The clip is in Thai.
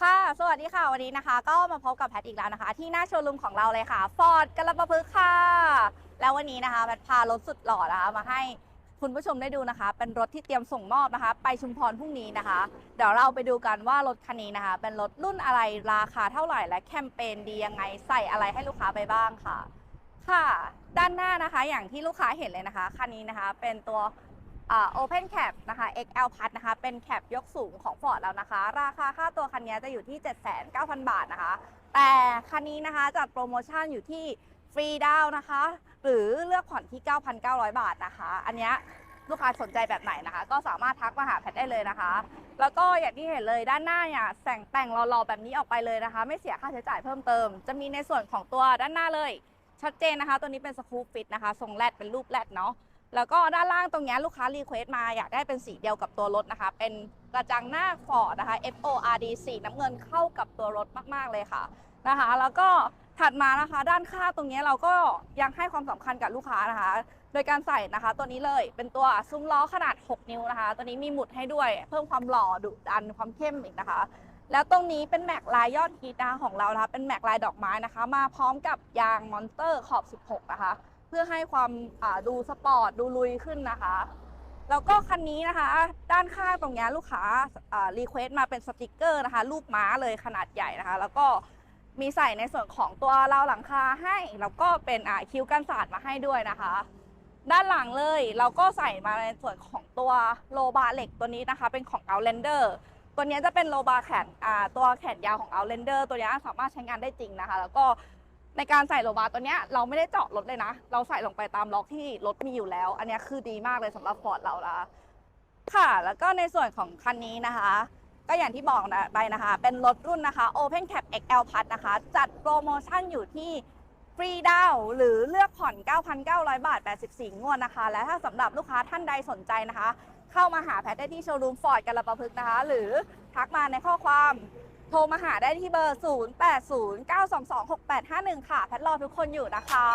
ค่ะ สวัสดีค่ะ วันนี้นะคะ ก็มาพบกับแพทอีกแล้วนะคะ ที่หน้าโชว์รูมของเราเลยค่ะ Ford กระปะพึกษ์ค่ะ แล้ววันนี้นะคะ แพทพารถสุดหล่อนะคะ มาให้คุณผู้ชมได้ดูนะคะ เป็นรถที่เตรียมส่งมอบนะคะ ไปชุมพรพรุ่งนี้นะคะ เดี๋ยวเราไปดูกันว่ารถคันนี้นะคะ เป็นรถรุ่นอะไร ราคาเท่าไหร่ และแคมเปญดียังไง ใส่อะไรให้ลูกค้าไปบ้างค่ะ ค่ะ ด้านหน้านะคะ อย่างที่ลูกค้าเห็นเลยนะคะ คันนี้นะคะ เป็นตัว Open Cap นะคะ XL Plus นะคะ เป็นแคปยกสูงของ Ford แล้วนะคะ ราคาค่าตัวคันนี้จะอยู่ที่ 79,000 บาทนะคะ แต่คันนี้นะคะจัดโปรโมชั่นอยู่ที่ฟรีดาวนะคะ หรือเลือกผ่อนที่ 9,900 บาทนะคะ อันนี้ลูกค้าสนใจแบบไหนนะคะ ก็สามารถทักมาหาแพทได้เลยนะคะ แล้วก็อย่างที่เห็นเลยด้านหน้าเนี่ยแต่งแต่งรอๆแบบนี้ออกไปเลยนะคะ ไม่เสียค่าใช้จ่ายเพิ่มเติม จะมีในส่วนของตัวด้านหน้าเลย ชัดเจนนะคะ ตัวนี้เป็นสกูปฟิตนะคะทรงแรดเป็นรูปแรดเนาะ แล้วก็ด้านล่างตรงนี้ลูกค้ารีเควสต์มาอยากได้เป็นสีเดียวกับตัวรถนะคะ เป็นกระจังหน้าฟอร์ดนะคะ FORD สีน้ำเงินเข้ากับตัวรถมากๆเลยค่ะนะคะ แล้วก็ถัดมานะคะด้านข้างตรงนี้เราก็ยังให้ความสำคัญกับลูกค้านะคะ โดยการใส่นะคะ ตัวนี้เลยเป็นตัวซุ้มล้อขนาด 6 นิ้วนะคะ ตัวนี้มีหมุดให้ด้วย เพิ่มความหล่อดุดันความเข้มอีกนะคะ แล้วตรงนี้เป็นแม็กลายยอดฮิตนะคะของเรานะคะเป็นแม็กลายดอกไม้นะคะ มาพร้อมกับยางมอนสเตอร์ขอบ 16 นะคะ เพื่อให้ความดูสปอร์ตดูลุยขึ้นนะคะ แล้วก็คันนี้นะคะ ด้านข้างตรงนี้ลูกค้ารีเควสต์มาเป็นสติกเกอร์นะคะ รูปม้าเลยขนาดใหญ่นะคะ แล้วก็มีใส่ในส่วนของตัวราวหลังคาให้ แล้วก็เป็นคิ้วกันสาดมาให้ด้วยนะคะ ด้านหลังเลยเราก็ใส่มาในส่วนของตัวโลบาเหล็กตัวนี้นะคะ เป็นของ Outlander ตัวนี้จะเป็นโลบาแขนตัวแขนยาวของ Outlander ตัวนี้สามารถใช้งานได้จริงนะคะ แล้วก็ ในการใส่โลบาตัวเนี้ยเราไม่ได้เจาะรถเลยนะ เราใส่ลงไปตามล็อกที่รถมีอยู่แล้ว อันนี้คือดีมากเลยสำหรับฟอร์ดเราละค่ะ แล้วก็ในส่วนของคันนี้นะคะ ก็อย่างที่บอกนะไปนะคะ เป็นรถรุ่นนะคะ Open Cap XL Plus นะคะ จัดโปรโมชั่นอยู่ที่ฟรีดาวหรือเลือกผ่อน 9,900 บาท 84 งวดนะคะ และถ้าสำหรับลูกค้าท่านใดสนใจนะคะ เข้ามาหาแพทได้ที่โชว์รูมฟอร์ดกระประพึกษ์นะคะ หรือทักมาในข้อความ โทรมาหาได้ที่เบอร์ 0809226851 ค่ะ แพทรอทุกคนอยู่นะคะ